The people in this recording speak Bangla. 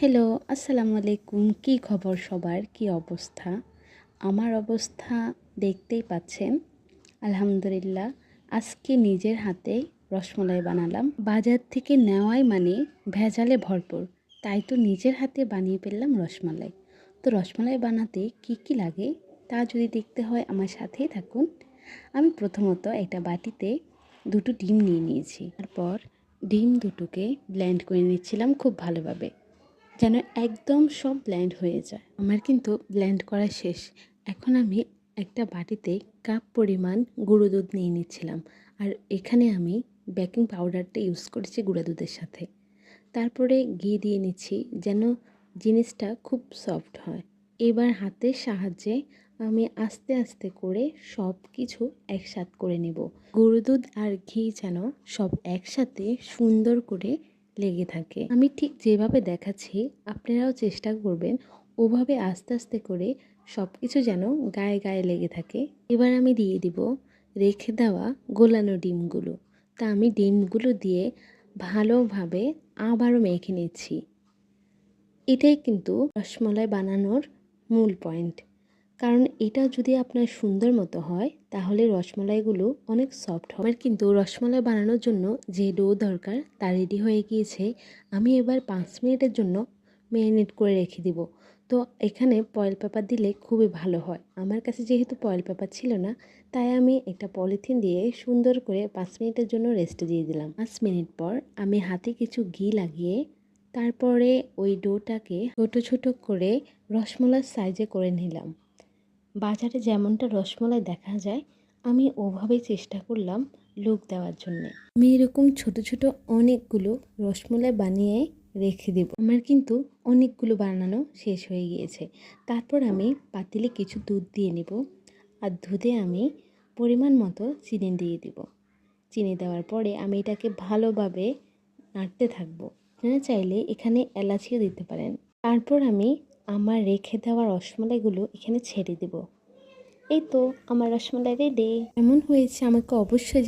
হ্যালো আসসালামু আলাইকুম। কী খবর সবার? কি অবস্থা? আমার অবস্থা দেখতেই পাচ্ছেন। আলহামদুলিল্লাহ, আজকে নিজের হাতে রসমলাই বানালাম। বাজার থেকে নেওয়াই মানে ভেজালে ভরপুর। তাই তো নিজের হাতে বানিয়ে ফেললাম রসমালাই। তো রসমালাই বানাতে কি কি লাগে তা যদি দেখতে হয় আমার সাথেই থাকুন। আমি প্রথমত একটা বাটিতে দুটো ডিম নিয়ে নিয়েছি। তারপর ডিম দুটোকে ব্লেন্ড করে নিচ্ছিলাম খুব ভালোভাবে। যেন একদম সব ব্ল্যান্ড হয়ে যায়। আমার কিন্তু ব্ল্যান্ড করা শেষ। এখন আমি একটা বাটিতে কাপ পরিমাণ গুঁড়ো দুধ নিয়ে নিচ্ছিলাম। আর এখানে আমি বেকিং পাউডারটা ইউজ করেছি গুঁড়ো দুধের সাথে। তারপরে ঘি দিয়ে নিচ্ছি যেন জিনিসটা খুব সফট হয়। এবার হাতের সাহায্যে আমি আস্তে আস্তে করে সব কিছু একসাথ করে নেব। গুঁড়ো দুধ আর ঘি যেন সব একসাথে সুন্দর করে লেগে থাকে। আমি ঠিক যেভাবে দেখাচ্ছি, আপনারাও চেষ্টা করবেন ওভাবে আস্তে আস্তে করে সব কিছু যেন গায়ে গায়ে লেগে থাকে। এবার আমি দিয়ে দিব রেখে দেওয়া গোলানো ডিমগুলো। তা আমি ডিমগুলো দিয়ে ভালোভাবে আবারও মেখে নিচ্ছি। এটাই কিন্তু রসমলাই বানানোর মূল পয়েন্ট কারণ এটা যদি আপনার সুন্দর মতো হয়, তাহলে রসমলাইগুলো অনেক সফট হবে। কিন্তু রসমালাই বানানোর জন্য যে ডো দরকার, তা রেডি হয়ে গিয়েছে। আমি এবার পাঁচ মিনিটের জন্য ম্যারিনেট করে রেখে দিব। তো এখানে পয়েল পেপার দিলে খুবই ভালো হয়। আমার কাছে যেহেতু পয়েল পেপার ছিল না, তাই আমি একটা পলিথিন দিয়ে সুন্দর করে পাঁচ মিনিটের জন্য রেস্টে দিয়ে দিলাম। পাঁচ মিনিট পর আমি হাতে কিছু ঘি লাগিয়ে, তারপরে ওই ডোটাকে ছোটো ছোটো করে রসমলার সাইজে করে নিলাম। বাজারে যেমনটা রসমলাই দেখা যায়, আমি ওভাবেই চেষ্টা করলাম লুক দেওয়ার জন্য। আমি এরকম ছোট ছোট অনেকগুলো রসমলাই বানিয়ে রেখে দেব। আমার কিন্তু অনেকগুলো বানানো শেষ হয়ে গিয়েছে। তারপর আমি পাতিলে কিছু দুধ দিয়ে নেব আর দুধে আমি পরিমাণ মতো চিনি দিয়ে দিব। চিনি দেওয়ার পরে আমি এটাকে ভালোভাবে নাড়তে থাকব। আপনারা চাইলে এখানে এলাচিও দিতে পারেন। তারপর আমি আমার রেখে দেওয়া রসমালাইগুলো এখানে ছেড়ে দেব। এই তো, আমার রসমালাই রেডি এমন হয়েছে আমাকে অবশ্যই